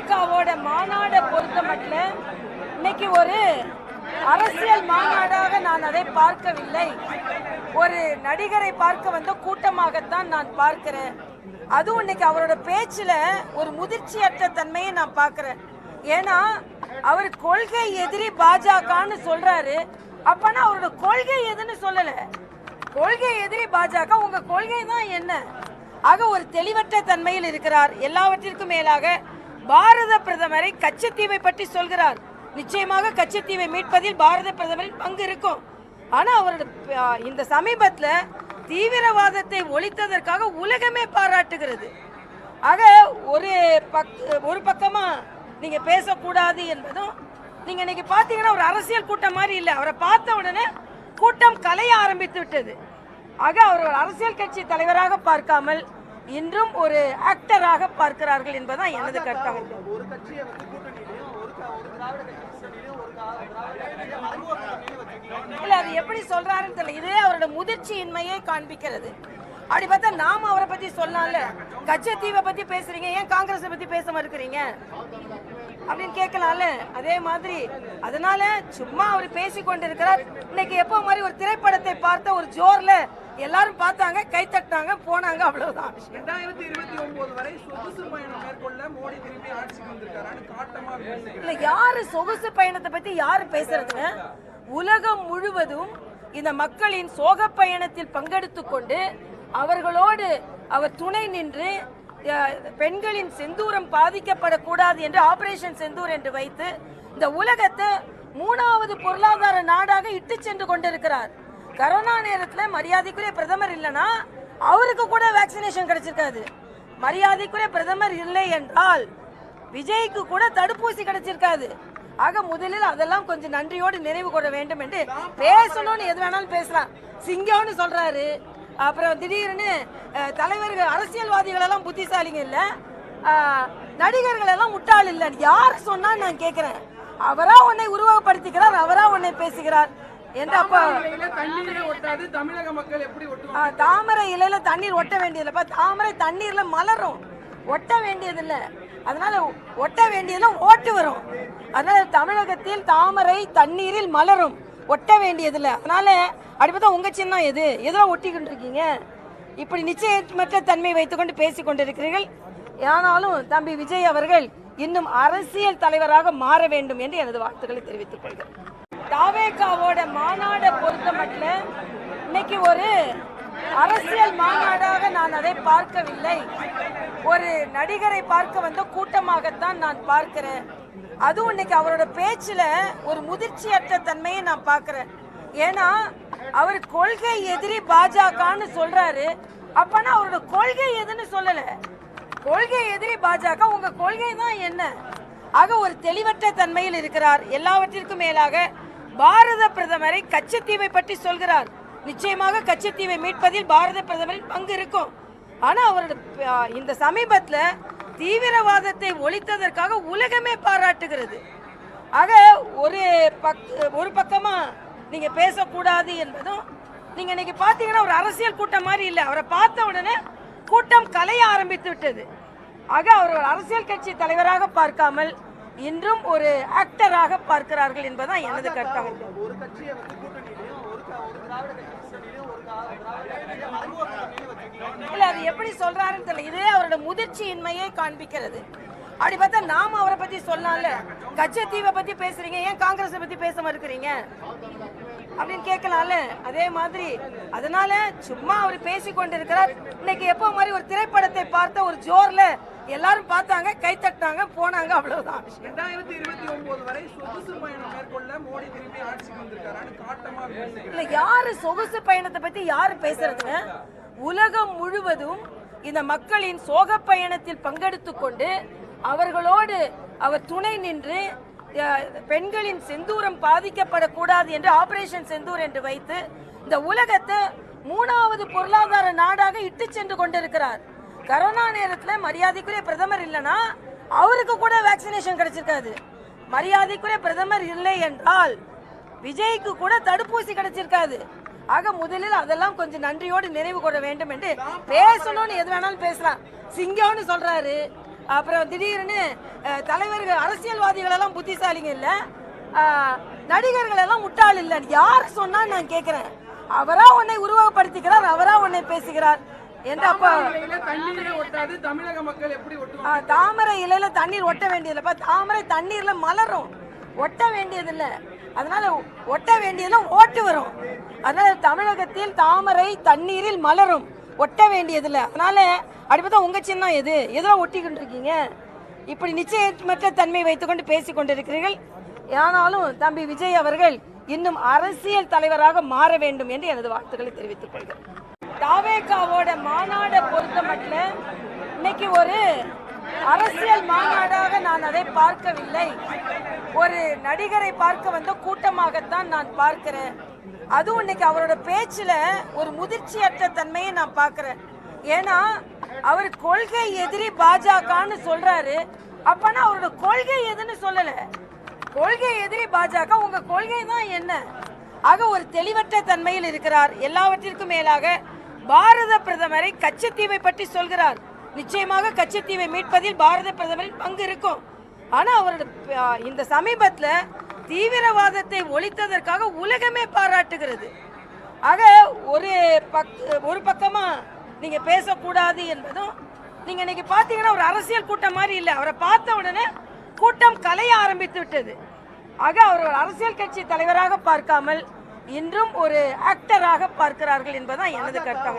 தாவேகாவோட மாநாடை பொறுத்த மட்டும் இன்னைக்கு ஒரு அரசியல் மாநாடாக நான் அதை பார்க்கவில்லை. ஒரு நடிகரை பார்க்க வந்த கூட்டமாகத்தான் நான் பார்க்கிறேன். அதுவும் இன்னைக்கு அவரோட பேச்சில் ஒரு முதிர்ச்சியற்ற தன்மையை நான் பார்க்குறேன். ஏன்னா அவர் கொள்கை எதிரி பாஜகன்னு சொல்றாரு. அப்பனா அவரோட கொள்கை எதுன்னு சொல்லல. கொள்கை எதிரி பாஜக உங்க கொள்கை தான் என்ன? ஆக ஒரு தெளிவற்ற தன்மையில் இருக்கிறார். எல்லாவற்றிற்கும் மேலாக பாரத பிரதமரை கச்சத்தீவை பற்றி சொல்கிறார். நிச்சயமாக கச்சத்தீவை மீட்பதில் பாரத பிரதமரின் பங்கு இருக்கும். ஆனா அவரோட இந்த சமீபத்துல தீவிரவாதத்தை ஒழித்ததற்காக உலகமே பாராட்டுகிறது. ஆக ஒரு பக் ஒரு பக்கமா நீங்க பேசக்கூடாது என்பதும் நீங்க இன்னைக்கு பாத்தீங்கன்னா ஒரு அரசியல் கூட்டம் மாதிரி இல்லை. அவரை பார்த்த உடனே கூட்டம் கலைய ஆரம்பித்து விட்டது. ஆக அவர் ஒரு அரசியல் கட்சி தலைவராக பார்க்காமல் இன்றும் ஒரு ஆக்டராக பார்க்கிறார்கள் என்பதுதான் எனது கருத்தாக ஒரு கட்சியை வந்து கூட்டணியிலையும் ஒரு க- ஒரு திராவிட கட்சி கூட்டணியிலையும் ஒரு கா- திராவிட கட்சியை மறைமுக கூட்டணியிலையும் வச்சிருக்கீங்க இல்ல அது எப்படி சொல்றாருன்னு தெரியல. இதே அவரோட முதிர்ச்சியின்மையை காண்பிக்கிறது. அப்படி பார்த்தா நாம அவரை பத்தி சொல்லலாம்ல கச்சத்தீவை பத்தி பேசுறீங்க. ஏன் காங்கிரஸை பத்தி பேச மறுக்கிறீங்க அப்படின்னு கேட்கலாம்ல. அதே மாதிரி அதனால சும்மா அவர் பேசி கொண்டிருக்கிறார் இன்னைக்கு எப்போ மாதிரி ஒரு திரைப்படத்தை பார்த்த ஒரு ஜோர்ல எல்லாரும் பார்த்தாங்க கை தட்டினாங்க போனாங்க அவ்வளவுதான். ரெண்டாயிரத்தி இருபத்தி ஒன்பது வரை சொகுசு பயணம் மேற்கொள்ள மோடி திரும்பி ஆட்சிக்கு வந்திருக்காரு. காட்டமா இல்ல யாரு சொகுசு பயணத்தை பத்தி யாரு பேசுறதுங்க உலகம் முழுவதும் இந்த மக்களின் சோக பயணத்தில் பங்கெடுத்துக் கொண்டு அவர்களோடு அவர் துணை நின்று பெண்களின் செந்தூரம் பாதிக்கப்படக்கூடாது என்று ஆபரேஷன் செந்தூர் என்று வைத்து இந்த உலகத்தை மூணாவது பொருளாதார நாடாக இட்டு சென்று கொண்டிருக்கிறார். கரோனா நேரத்தில் மரியாதைக்குரிய பிரதமர் இல்லைன்னா அவருக்கு கூட வேக்சினேஷன் கிடைச்சிருக்காது. மரியாதைக்குரிய பிரதமர் இல்லை என்றால் விஜய்க்கு கூட தடுப்பூசி கிடைச்சிருக்காது. ஆக முதலில் அதெல்லாம் கொஞ்சம் நன்றியோடு நினைவு கொள்ள வேண்டும் என்று பேசணும்னு எது வேணாலும் பேசலாம். சிங்கம்னு சொல்றாரு. அப்புறம் திடீர்னு தலைவர்கள் அரசியல்வாதிகள் எல்லாம் புத்திசாலிங்க இல்லை. நடிகர்கள் எல்லாம் முட்டாள் இல்லை யார் சொன்னா நான் கேட்கிறேன் அவரா உன்னை உருவகப்படுத்திக்கிறார் அவரா உன்னை பேசுகிறார். தாமரை இலையில தண்ணீர் ஒட்ட வேண்டியதில்லைப்பா. தாமரை தண்ணீர்ல மலரும். ஒட்ட வேண்டியதில்ல. அதனால ஒட்ட வேண்டியதுல ஓட்டு வரும். அதனால தமிழகத்தில் தாமரை தண்ணீரில் மலரும். ஒட்ட வேண்டியதில்ல. அதனால அப்படி பார்த்தா உங்க சின்னம் எது? எதோ ஒட்டிக்கிட்டு இருக்கீங்க? இப்படி நிச்சயமற்ற தன்மை வைத்துக்கொண்டு பேசிக் கொண்டிருக்கிறீர்கள். ஆனாலும் தம்பி விஜய் அவர்கள் இன்னும் அரசியல் தலைவராக மாற வேண்டும் என்று எனது வாழ்த்துக்களை தெரிவித்துக் கொள்கிறேன். தாவேகாவோட மாநாடை பொறுத்த மட்டும் இன்னைக்கு ஒரு அரசியல் மாநாடாக நான் அதை பார்க்கவில்லை. ஒரு நடிகரை பார்க்க வந்த கூட்டமாகத்தான் நான் பார்க்கிறேன். அதுவும் இன்னைக்கு அவரோட பேச்சில் ஒரு முதிர்ச்சியற்ற தன்மையை நான் பார்க்குறேன். ஏன்னா அவர் கொள்கை எதிரி பாஜகன்னு சொல்றாரு. அப்பனா அவரோட கொள்கை எதுன்னு சொல்லல. கொள்கை எதிரி பாஜக உங்க கொள்கை தான் என்ன? ஆக ஒரு தெளிவற்ற தன்மையில் இருக்கிறார். எல்லாவற்றிற்கும் மேலாக பாரத பிரதமரை கச்சத்தீவை பற்றி சொல்கிறார். நிச்சயமாக கச்சத்தீவை மீட்பதில் பாரத பிரதமரின் பங்கு இருக்கும். ஆனா அவரோட இந்த சமீபத்துல தீவிரவாதத்தை ஒழித்ததற்காக உலகமே பாராட்டுகிறது. ஆக ஒரு பக் ஒரு பக்கமா நீங்க பேசக்கூடாது என்பதும் நீங்க இன்னைக்கு பாத்தீங்கன்னா ஒரு அரசியல் கூட்டம் மாதிரி இல்லை. அவரை பார்த்த உடனே கூட்டம் கலைய ஆரம்பித்து விட்டது. ஆக அவர் ஒரு அரசியல் கட்சி தலைவராக பார்க்காமல் இன்றும் ஒரு ஆக்டராக பார்க்கிறார்கள் என்பதுதான் எனது கருத்தாக ஒரு கட்சியை வந்து கூட்டணியிலையும் ஒரு க- ஒரு திராவிட கட்சி கூட்டணியிலையும் ஒரு கா- திராவிட கட்சியை மறைமுக கூட்டணியிலையும் வச்சிருக்கீங்க இல்ல அது எப்படி சொல்றாருன்னு தெரியல. இதே அவரோட முதிர்ச்சியின்மையை காண்பிக்கிறது. அப்படி பார்த்தா நாம அவரை பத்தி சொல்லலாம்ல கச்சத்தீவை பத்தி பேசுறீங்க. ஏன் காங்கிரஸை பத்தி பேச மறுக்கிறீங்க அப்படின்னு கேட்கலாம்ல? அதே மாதிரி அதனால சும்மா அவர் பேசி கொண்டிருக்கிறார் இன்னைக்கு எப்போ மாதிரி ஒரு திரைப்படத்தை பார்த்த ஒரு ஜோர்ல எல்லாரும் பார்த்தாங்க கை தட்டினாங்க போனாங்க அவ்வளவுதான். ரெண்டாயிரத்தி இருபத்தி ஒன்பது வரை சொகுசு பயணம் மேற்கொள்ள மோடி திரும்பி ஆட்சிக்கு வந்திருக்காரு. இல்ல யாரு சொகுசு பயணத்தை பத்தி யாரு பேசுறதுங்க உலகம் முழுவதும் இந்த மக்களின் சோக பயணத்தில் பங்கெடுத்துக் கொண்டு அவர்களோடு அவர் துணை நின்று பெண்களின் செந்தூரம் பாதிக்கப்படக்கூடாது என்று ஆபரேஷன் செந்தூர் என்று வைத்து இந்த உலகத்தை மூணாவது பொருளாதார நாடாக இட்டு சென்று கொண்டிருக்கிறார். கரோனா நேரத்தில் மரியாதைக்குரிய பிரதமர் இல்லைன்னா அவருக்கு கூட வேக்சினேஷன் கிடைச்சிருக்காது. மரியாதைக்குரிய பிரதமர் இல்லை என்றால் விஜய்க்கு கூட தடுப்பூசி கிடைச்சிருக்காது. ஆக முதலில் அதெல்லாம் கொஞ்சம் நன்றியோடு நினைவு கூற வேண்டும் என்று பேசணும்னு எது வேணாலும் பேசலாம். சிங்கம்னு சொல்றாரு. அப்புறம் திடீர்னு தலைவர்கள் அரசியல்வாதிகள் எல்லாம் புத்திசாலிங்க இல்ல. நடிகர்கள் எல்லாம் முட்டாள் இல்ல. யார் சொன்னா நான் கேக்குறேன். அவரா உன்னை உருவகப்படுத்திக்கிறார் அவரா உன்னை பேசுகிறார். தாமரை இலையில தண்ணீர் ஒட்ட வேண்டியதில்லைப்பா. தாமரை தண்ணீர்ல மலரும். ஒட்ட வேண்டியதில்ல. அதனால ஒட்ட வேண்டியதுல ஓட்டு வரும். அதனால தமிழகத்தில் தாமரை தண்ணீரில் மலரும். ஒட்ட வேண்டியதில்ல. அதனால அடிப்பதான் உங்க சின்னம் எது? எதில் ஒட்டிக்கிட்டு இருக்கீங்க இப்படி நிச்சயமற்ற தன்மை வைத்துக்கொண்டு பேசி கொண்டிருக்கிறீர்கள். ஆனாலும் தம்பி விஜய் அவர்கள் இன்னும் அரசியல் தலைவராக மாற வேண்டும் என்று எனது வாழ்த்துக்களை தெரிவித்துக் கொள்கிறேன். தாவேகாவோட மாநாடை பொறுத்த மட்டும் இன்னைக்கு ஒரு அரசியல் மாநாடாக நான் அதை பார்க்கவில்லை. ஒரு நடிகரை பார்க்க வந்த கூட்டமாகத்தான் நான் பார்க்கிறேன். அதுவும் இன்னைக்கு அவரோட பேச்சில் ஒரு முதிர்ச்சியற்ற தன்மையை நான் பார்க்குறேன். ஏன்னா அவர் கொள்கை எதிரி பாஜகன்னு சொல்றாரு. அப்பனா அவரோட கொள்கை எதுன்னு சொல்லல. கொள்கை எதிரி பாஜக உங்க கொள்கை தான் என்ன? ஆக ஒரு தெளிவற்ற தன்மையில் இருக்கிறார். எல்லாவற்றிற்கும் மேலாக பாரத பிரதமரை கச்சத்தீவை பற்றி சொல்கிறார். நிச்சயமாக கச்சத்தீவை மீட்பதில் பாரத பிரதமரின் பங்கு இருக்கும். ஆனா அவரோட இந்த சமீபத்தில் தீவிரவாதத்தை ஒழித்ததற்காக உலகமே பாராட்டுகிறது. ஆக ஒரு பக் ஒரு பக்கமா நீங்க பேசக்கூடாது என்பதும் நீங்க இன்னைக்கு பாத்தீங்கன்னா ஒரு அரசியல் கூட்டம் மாதிரி இல்லை. அவரை பார்த்த உடனே கூட்டம் கலைய ஆரம்பித்து விட்டது. ஆக அவர் ஒரு அரசியல் கட்சி தலைவராக பார்க்காமல் இன்றும் ஒரு ஆக்டராக பார்க்கிறார்கள் என்பதுதான் எனது கருத்தாக